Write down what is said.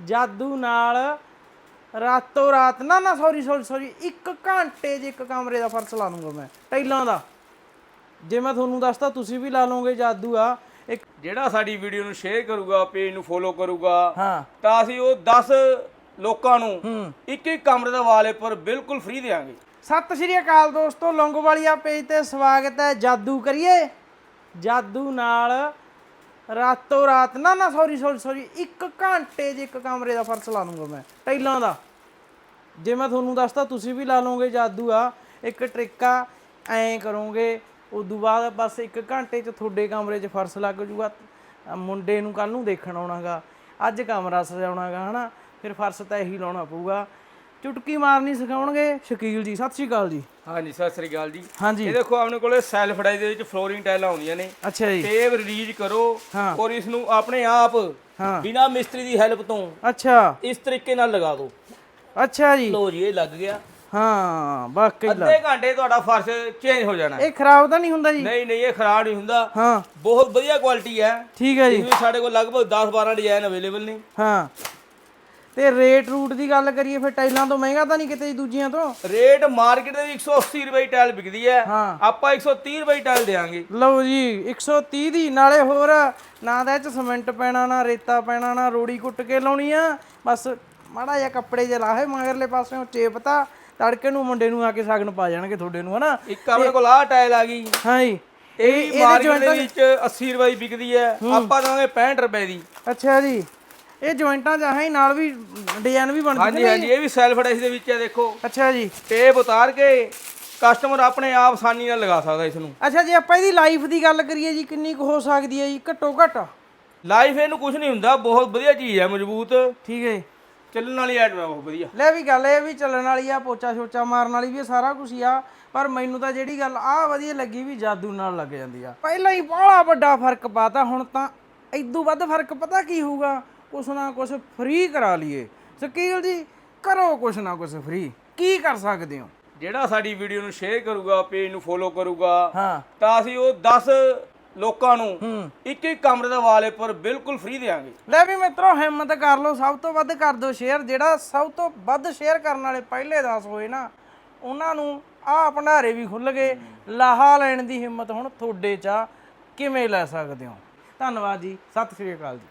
ਜਾਦੂ ਨਾਲ ਰਾਤੋਂ ਰਾਤ ਨਾ ਨਾ ਸੌਰੀ ਸੌਰੀ ਸੌਰੀ ਇੱਕ ਘੰਟੇ 'ਚ ਇੱਕ ਕਮਰੇ ਦਾ ਫਰਸ਼ ਲਾ ਦੂੰਗਾ ਮੈਂ ਟਾਈਲਾਂ ਦਾ। ਜੇ ਮੈਂ ਤੁਹਾਨੂੰ ਦੱਸਤਾ ਤੁਸੀਂ ਵੀ ਲਾ ਲਓਗੇ ਜਾਦੂ ਆ। ਇੱਕ ਜਿਹੜਾ ਸਾਡੀ ਵੀਡੀਓ ਨੂੰ ਸ਼ੇਅਰ ਕਰੂਗਾ ਪੇਜ ਨੂੰ ਫੋਲੋ ਕਰੂਗਾ ਹਾਂ। ਤਾਂ ਅਸੀਂ ਉਹ 10 ਲੋਕਾਂ ਨੂੰ ਇੱਕ ਇੱਕ ਕਮਰੇ ਦਾ ਵਾਲਪੇਪਰ ਬਿਲਕੁਲ ਫ੍ਰੀ ਦੇਵਾਂਗੇ ਸਤਿ ਸ਼੍ਰੀ ਅਕਾਲ ਦੋਸਤੋ ਲੌਂਗੋਵਾਲੀਆ ਪੇਜ ਤੇ ਸਵਾਗਤ ਹੈ ਜਾਦੂ ਕਰੀਏ। ਜਾਦੂ ਨਾਲ ਰਾਤੋਂ ਰਾਤ, ਨਾ ਨਾ ਸੌਰੀ ਸੌਰੀ ਸੌਰੀ ਇੱਕ ਘੰਟੇ 'ਚ ਇੱਕ ਕਮਰੇ ਦਾ ਫਰਸ਼ ਲਾ ਲੂੰਗਾ ਮੈਂ, ਟਾਈਲਾਂ ਦਾ। ਜੇ ਮੈਂ ਤੁਹਾਨੂੰ ਦੱਸਦਾ ਤੁਸੀਂ ਵੀ ਲਾ ਲਓਗੇ, ਜਾਦੂ ਆ, ਇੱਕ ਟ੍ਰਿਕ ਆ, ਐਂ ਕਰੋਗੇ, ਉਦੋਂ ਬਾਅਦ ਬਸ ਇੱਕ ਘੰਟੇ 'ਚ ਤੁਹਾਡੇ ਕਮਰੇ 'ਚ ਫਰਸ਼ ਲੱਗ ਜੂਗਾ। ਮੁੰਡੇ ਨੂੰ ਕੱਲ ਨੂੰ ਦੇਖਣ ਆਉਣਾਗਾ, ਅੱਜ ਕਮਰਾ ਸਜਾਉਣਾਗਾ, ਹਨਾ, ਫਿਰ ਫਰਸ਼ ਤਾਂ ਇਹੀ ਲਾਉਣਾ ਪਊਗਾ। ਚੁਟਕੀ ਮਾਰਨੀ ਸਿਖਾਉਣਗੇ। ਸ਼ਕੀਲ ਜੀ ਸਤਿ ਸ਼੍ਰੀ ਅਕਾਲ ਜੀ। ਹਾਂਜੀ ਸਤਿ ਸ੍ਰੀ ਅਕਾਲ ਜੀ। ਹਾਂਜੀ। ਇਹ ਦੇਖੋ ਆਪਣੇ ਕੋਲੇ ਸੈਲਫ ਡਾਈ ਦੇ ਵਿੱਚ ਫਲੋਰਿੰਗ ਟਾਈਲਾਂ ਆਉਂਦੀਆਂ ਨੇ। ਅੱਛਾ ਜੀ। ਟੇਪ ਰਿਲੀਜ਼ ਕਰੋ। ਔਰ ਇਸ ਨੂੰ ਆਪਣੇ ਆਪ ਹਾਂ। ਬਿਨਾ ਮਿਸਤਰੀ ਦੀ ਹੈਲਪ ਤੋਂ ਅੱਛਾ। ਇਸ ਤਰੀਕੇ ਨਾਲ ਲਗਾ ਦਿਓ। ਅੱਛਾ ਜੀ। ਲੋ ਜੀ ਇਹ ਲੱਗ ਗਿਆ। ਹਾਂ ਵਾਕਈ ਲਾ ਅੱਧੇ ਘੰਟੇ ਤੁਹਾਡਾ ਫਰਸ਼ ਚੇਂਜ ਹੋ ਜਾਣਾ। ਇਹ ਖਰਾਬ ਤਾਂ ਨਹੀਂ ਹੁੰਦਾ ਜੀ? ਨਹੀਂ ਨਹੀਂ ਇਹ ਖਰਾਬ ਨਹੀਂ ਹੁੰਦਾ। ਹਾਂ। ਬਹੁਤ ਵਧੀਆ ਕੁਆਲਿਟੀ ਹੈ। ਠੀਕ ਹੈ ਜੀ। ਸਾਡੇ ਕੋਲ ਲਗਭਗ 10 12 ਡਿਜ਼ਾਈਨ ਅਵੇਲੇਬਲ ਨੇ। ਹਾਂ। ਤੇ ਰੇਟ ਰੂਟ ਦੀ ਗੱਲ ਕਰੀਏ ਫਿਰ ਟਾਈਲਾਂ ਤੋਂ ਮਹਿੰਗਾ ਤਾਂ ਨਹੀਂ ਕਿਤੇ ਦੂਜੀਆਂ ਤੋਂ? ਰੇਟ ਮਾਰਕੀਟ ਦੇ ਵਿੱਚ 180 ਰੁਪਏ ਦੀ ਟਾਇਲ ਵਿਕਦੀ ਹੈ। ਆਪਾਂ 130 ਰੁਪਏ ਦੀ ਟਾਇਲ ਦੇਵਾਂਗੇ। ਲਓ ਜੀ 130 ਦੀ ਨਾਲੇ ਹੋਰ ਨਾ ਦਾ ਇਹ ਚ ਸਿਮੈਂਟ ਪੈਣਾ ਨਾ ਰੇਤਾ ਪੈਣਾ ਨਾ ਰੋੜੀ ਕੁੱਟ ਕੇ ਲਾਉਣੀ ਆ। ਬਸ ਮਾੜਾ ਜਿਹਾ ਕੱਪੜੇ ਜਿਹਾ ਲਾਹੇ ਮਗਰਲੇ ਪਾਸਿਓਂ ਚੇਪਤਾ ਤੜਕੇ ਨੂੰ ਮੁੰਡੇ ਨੂੰ ਆ ਕੇ ਸਗਨ ਪਾ ਜਾਣਗੇ ਤੁਹਾਡੇ ਨੂੰ ਹਨਾ? ਇੱਕ ਆਪਣੇ ਕੋਲ ਆਹ ਟਾਇਲ ਆ ਗਈ। ਹਾਂ ਜੀ। ਇਹ ਮਾਰਕੀਟ ਦੇ ਵਿੱਚ 80 ਰੁਪਏ ਵਿਕਦੀ ਹੈ। ਆਪਾਂ ਦੇਵਾਂਗੇ 65 ਰੁਪਏ ਦੀ। ਅੱਛਾ ਜੀ। ਇਹ ਜੁਆਇੰਟਾਂ ਚਾਹਾਂ ਹੀ ਨਾਲ ਵੀ ਡਿਜ਼ਾਈਨ ਵੀ ਬਣਦੇ ਹਾਂਜੀ ਹਾਂਜੀ ਇਹ ਵੀ ਸੈਲਫ ਡਾਈਸ ਦੇ ਵਿੱਚ ਹੈ ਦੇਖੋ। ਅੱਛਾ ਜੀ। ਟੇਪ ਉਤਾਰ ਕੇ ਕਸਟਮਰ ਆਪਣੇ ਆਪ ਆਸਾਨੀ ਨਾਲ ਲਗਾ ਸਕਦਾ ਇਸ ਨੂੰ ਅੱਛਾ ਜੇ ਆਪਾਂ ਇਹਦੀ ਲਾਈਫ ਦੀ ਗੱਲ ਕਰੀਏ ਜੀ ਕਿੰਨੀ ਕੁ ਹੋ ਸਕਦੀ ਹੈ ਜੀ ਘੱਟੋ ਘੱਟ? ਲਾਈਫ ਇਹਨੂੰ ਕੁਝ ਨਹੀਂ ਹੁੰਦਾ ਬਹੁਤ ਵਧੀਆ ਚੀਜ਼ ਹੈ ਮਜ਼ਬੂਤ। ਠੀਕ ਹੈ ਜੀ। ਚੱਲਣ ਵਾਲੀ ਹੈ ਬਹੁਤ ਵਧੀਆ। ਲੈ ਵੀ ਗੱਲ ਇਹ ਵੀ ਚੱਲਣ ਵਾਲੀ ਆ ਪੋਚਾ ਛੋਚਾ ਮਾਰਨ ਵਾਲੀ ਵੀ ਸਾਰਾ ਕੁਝ ਹੀ ਆ ਪਰ ਮੈਨੂੰ ਤਾਂ ਜਿਹੜੀ ਗੱਲ ਆ ਵਧੀਆ ਲੱਗੀ ਵੀ ਜਾਦੂ ਨਾਲ ਲੱਗ ਜਾਂਦੀ ਆ। ਪਹਿਲਾਂ ਹੀ ਬੜਾ ਵੱਡਾ ਫ਼ਰਕ ਪਾਤਾ ਹੁਣ ਤਾਂ ਇਦੋਂ ਵੱਧ ਫ਼ਰਕ ਪਤਾ ਕੀ ਹੋਊਗਾ? ਕੁਛ ਨਾ ਕੁਛ ਫ੍ਰੀ ਕਰਾ ਲਈਏ। ਸ਼ਕੀਲ ਜੀ ਕਰੋ ਕੁਛ ਨਾ ਕੁਛ ਫ੍ਰੀ ਕੀ ਕਰ ਸਕਦੇ ਹੋ? ਜਿਹੜਾ ਸਾਡੀ ਵੀਡੀਓ ਨੂੰ ਸ਼ੇਅਰ ਕਰੂਗਾ ਪੇਜ ਨੂੰ ਫੋਲੋ ਕਰੂਗਾ ਹਾਂ। ਤਾਂ ਅਸੀਂ ਉਹ 10 ਲੋਕਾਂ ਨੂੰ ਇੱਕ ਇੱਕ ਕਮਰੇ ਦਾ ਵਾਲਪੇਪਰ ਬਿਲਕੁਲ ਫ੍ਰੀ ਦੇਵਾਂਗੇ। ਲੈ ਵੀ ਮਿੱਤਰੋ ਹਿੰਮਤ ਕਰ ਲਓ ਸਭ ਤੋਂ ਵੱਧ ਕਰ ਦਿਓ ਸ਼ੇਅਰ ਜਿਹੜਾ ਸਭ ਤੋਂ ਵੱਧ ਸ਼ੇਅਰ ਕਰਨ ਵਾਲੇ ਪਹਿਲੇ 10 ਹੋਏ ਨਾ ਉਹਨਾਂ ਨੂੰ ਆਹ ਭੰਡਾਰੇ ਵੀ ਖੁੱਲ ਗਏ। ਲਾਹਾ ਲੈਣ ਦੀ ਹਿੰਮਤ ਹੁਣ ਤੁਹਾਡੇ ਚ ਆ। ਕਿਵੇਂ ਲੈ ਸਕਦੇ ਹੋ? ਧੰਨਵਾਦ ਜੀ। ਸਤਿ ਸ਼੍ਰੀ ਅਕਾਲ ਜੀ।